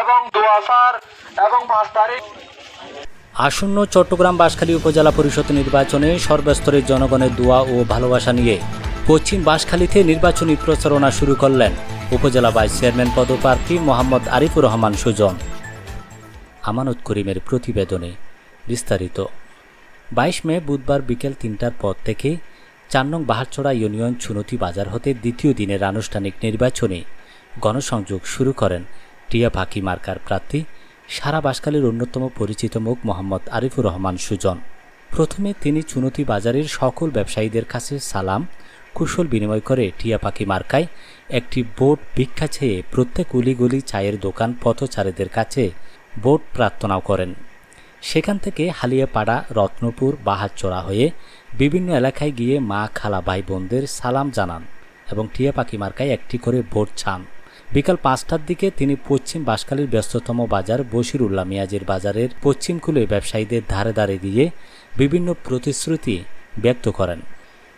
এবং দুয়াশার এবং পাঁচ তারিখ। আসন্ন চট্টগ্রাম বাঁশখালী উপজেলা পরিষদ নির্বাচনে সর্বস্তরের জনগণের দোয়া ও ভালোবাসা নিয়ে পশ্চিম বাঁশখালীতে নির্বাচনী প্রচারণা শুরু করলেন উপজেলা ভাইস চেয়ারম্যান পদপ্রার্থী মোহাম্মদ আরিফুর রহমান সুজন। আমানত করিমের প্রতিবেদনে বিস্তারিত। বাইশ মে বুধবার বিকেল তিনটার পর থেকে চার নং বাহারছড়া ইউনিয়ন চুনতি বাজার হতে দ্বিতীয় দিনের আনুষ্ঠানিক নির্বাচনে গণসংযোগ শুরু করেন টিয়া পাখি মার্কার প্রার্থী সারা বাসকালের অন্যতম পরিচিত মুখ মোহাম্মদ আরিফুর রহমান সুজন। প্রথমে তিনি চুনতি বাজারের সকল ব্যবসায়ীদের কাছে সালাম, কুশল বিনিময় করে টিয়া পাখি মার্কায় একটি বোট ভিক্ষা চেয়ে প্রত্যেক উলিগুলি চায়ের দোকান পথচারীদের কাছে বোট প্রার্থনাও করেন। সেখান থেকে হালিয়াপাড়া, রত্নপুর বাহারচোরা হয়ে বিভিন্ন এলাকায় গিয়ে মা, খালা ভাই বোনদের সালাম জানান এবং টিয়া পাখি মার্কায় একটি করে ভোট ছান বিকাল পাঁচটার দিকে তিনি পশ্চিম বাঁশখালীর ব্যস্ততম বাজার বশিরুল্লাহ মিয়াজের বাজারের পশ্চিম খুলে ব্যবসায়ীদের ধারে ধারে দিয়ে বিভিন্ন প্রতিশ্রুতি ব্যক্ত করেন।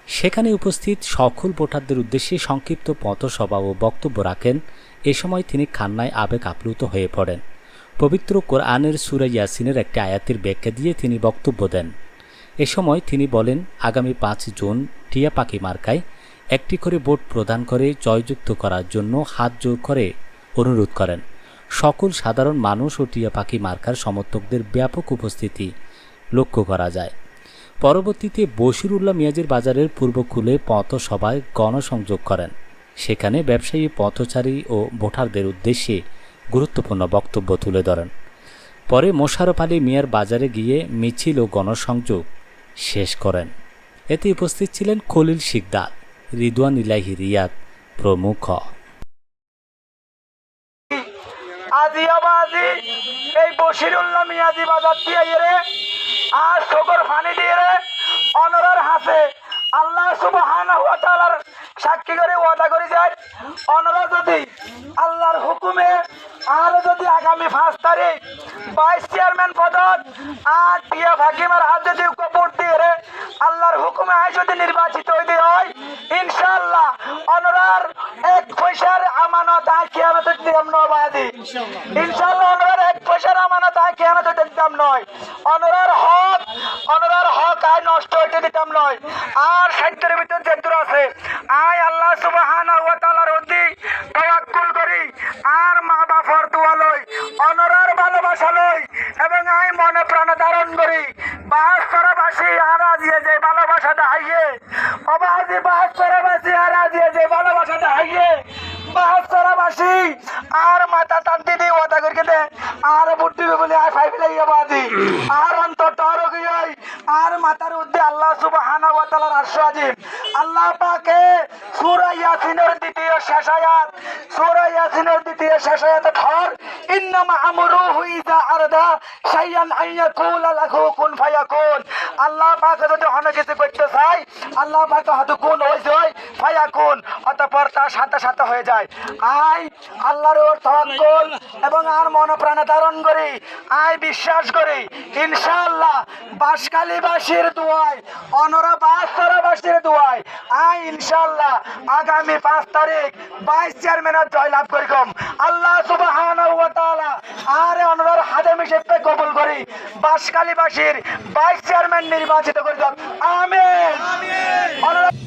সেখানে উপস্থিত সকল ভোটারদের উদ্দেশ্যে সংক্ষিপ্ত পথসভা ও বক্তব্য রাখেন। এ সময় তিনি খান্নায় আবেগ আপ্লুত হয়ে পড়েন। পবিত্র কোরআনের সুরা ইয়াসিনের একটি আয়াতের ব্যাখ্যা দিয়ে তিনি বক্তব্য দেন। এ সময় তিনি বলেন, আগামী পাঁচ জুন টিয়া পাখি মার্কায় একটি করে ভোট প্রদান করে জয়যুক্ত করার জন্য হাত জোর করে অনুরোধ করেন। সকল সাধারণ মানুষ ও টিয়া পাখি মার্কার সমর্থকদের ব্যাপক উপস্থিতি লক্ষ্য করা যায়। পরবর্তীতে বশিরুল্লাহ মিয়াজের বাজারের পূর্বকুলে পথসভায় গণসংযোগ করেন। সেখানে ব্যবসায়ী, পথচারী ও ভোটারদের উদ্দেশ্যে গুরুত্বপূর্ণ বক্তব্য তুলে ধরেন। পরে মোশারফ আলী মিয়ার বাজারে গিয়ে মিছিল ও গণসংযোগ শেষ করেন। এতে উপস্থিত ছিলেন খলিল শিকদার। রিদওয়ান ইলাহি রিয়াদ প্রমুখ আজি আবাজি এই মিয়াজি বাজার আর ফানি দিয়ে রে হাসে আল্লাহ সুবহানাহু ওয়া তাআলার সাক্ষী করে ওয়াদা করে যায়। অনরা যদি আল্লাহর হুকুমে, আর যদি আগামী পাঁচ তারিখ ভাইস চেয়ারম্যান পদত, আর টিয়া ফাকিমার হাত যদি ভোট দিয়ে রে আল্লাহর হুকুমে আয় যদি নির্বাচিত হয় অনরার এক পয়সার আমানত আয় কিয়ামতে দিতাম নয় বাদি ইনশাআল্লাহ অনরার এক পয়সার আমানত আয় কিয়ামতে দিতাম নয়। অনরার হক অনরার হক আয় নষ্ট হইতে দিতাম নয়। আর সাহিত্যের ভিতর যেতুর আছে, আয় আল্লাহ সুবহানাহু ওয়া তাআলার অতি তাওয়াক্কুল করি। আর মা বাবার দোয়া লই অনরার ভালোবাসা লই, এবং আই মনে প্রাণ ধারণ করি। বাহাস্তরবাসী আর আজিয়ে যে ভালোবাসাটা হাইয়ে অবাজি বাহাস্তরবাসী আর ভালোবাসাটা হাইয়ে বাহাস্তরবাসী আর মাথা টানতে দিয়ে ওয়াদা করে দে। আর বুদ্ধি বলে আয় ফাইভ লাগিয়ে বাজি আর অন্তর টর গিয়ে আর মাথার উদ্দে আল্লাহ সুবহানাহু ওয়া তাআলার আরশ আল্লাহ পাকে সূরা ইয়াসিনের দ্বিতীয় শেষ আয়াত। সূরা ইয়াসিনের দ্বিতীয় শেষ আয়াতে ধর, ইন্নামা আমরুহু ইযা আরদা শাইয়ান আন ইয়াকুলা লাহু কুন ফায়াকুন। আল্লাহ পাকে যদি অনেক কিছু করতে চাই আল্লাহ পাকে হয়তো কোন যায় ফায়াকুন। অতঃপর তার সাথে সাথে হয়ে যায়। আই আল্লাহর ওর তাওয়াক্কুল এবং আর মন প্রাণে ধারণ করি। আই বিশ্বাস করি ইনশাআল্লাহ বাসকালীবাসীর দোয়ায় অনরা বাসরাবাসীর দোয়ায় আই ইনশাআল্লাহ আগামী পাঁচ তারিখ বাইশ চেয়ারম্যানের জয়লাভ করিকম। আল্লাহ তাআলা আরে অনরার হাদেম হিসেবে কবুল করি বাসকালীবাসীর বাইশ চেয়ারম্যান নির্বাচিত করিলাম আমিন। আমিন।